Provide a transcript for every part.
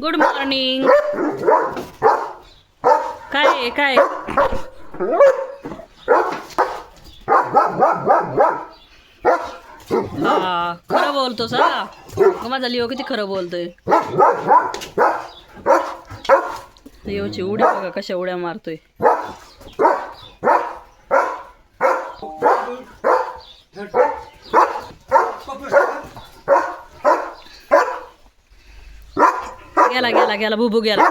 Good morning काय काय हा खरं बोलतोस सा माझा लिओ किती खरं बोलतोय. लिओची उड्या बघा कशा उड्या मारतोय. गेला गेला गेला बुबू गेला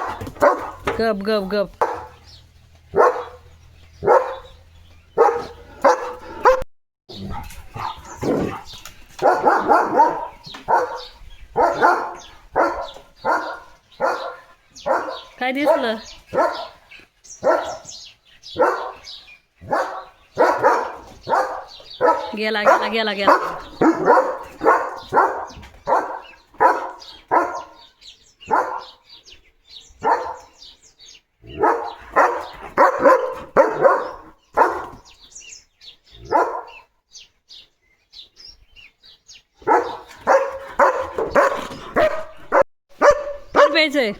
गप गप गप काय दिसलं गेला गेला गेला गेला पाणी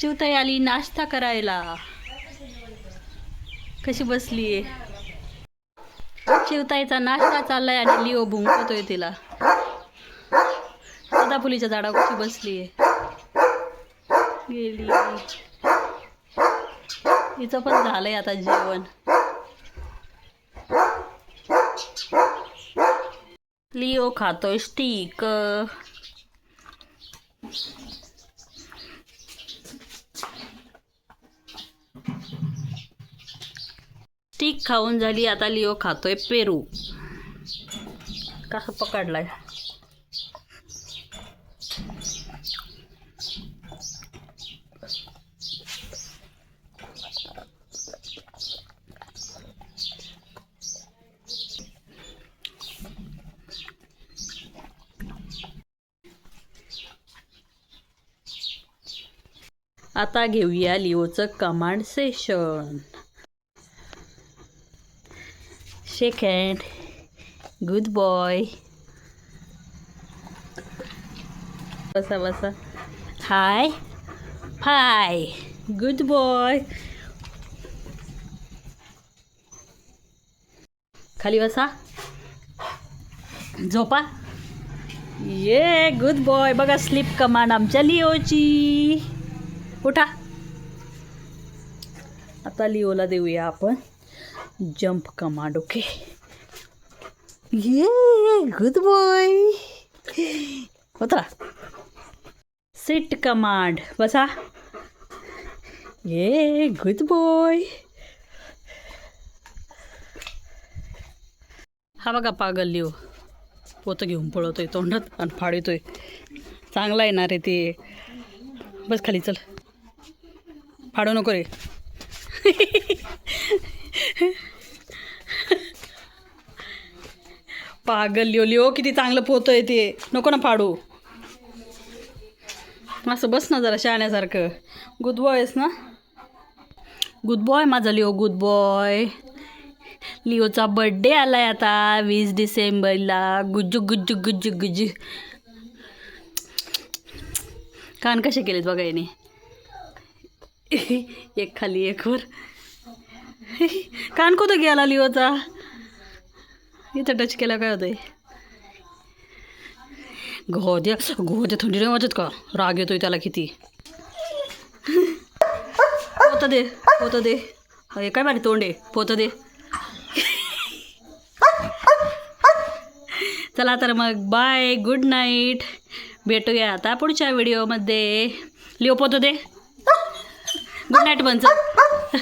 चिवताई आली नाश्ता करायला. कशी बसलीये चिवताईचा नाश्ता चाललाय आणि लिओ भुंकतोय तिला. सदाफुलीच्या झाडावर कशी बसलीये गेली. हिचं पण झालंय आता जेवण. लिओ खातोय स्टिक स्टिक खाऊन झाली आता लिओ खातोय पेरू. कसं पकडलाय? आता घेऊया लिओचं command session. Shake hand good boy. बसा बसा. हाय. हाय. Good boy. खाली बसा. झोपा. ये गुड बॉय. बघा स्लीप कमांड आमच्या लिओची. उठा. आता लिओला देऊया आपण जंप कमांड ओके? ये गुड बॉय उतरा. सिट कमांड बसा. ये गुड बॉय हा बघा पागल लिओ. पोतं घेऊन पळवतोय तोंडात आणि फाडितोय. चांगला येणार आहे ते. बस खाली चल. फाडू नको रे. पागल लिओ लिओ किती चांगलं पोतोय ते. नको ना फाडू. असं बस ना जरा शहाण्यासारखं. गुड बॉय आहेस ना? गुड बॉय माझा लिओ गुड बॉय लिओचा बड्डे आलाय आता वीस डिसेंबरला. गुज्जू गुज्जू गुज्जू गुज्जू. कान कसे केलेत बघा याने. एक खाली एक वर. कान कुठं गेला लिओचा? इथं टच केला काय होतंय? गोद्या गोद्या थंडी नाही वाजत का? राग येतोय त्याला किती. पोत दे पोत दे. हे काय मारे तोंड आहे. पोत दे. चला तर मग बाय गुड नाईट भेटूया आता पुढच्या व्हिडिओमध्ये लिओ पोतो दे. Good night बनचं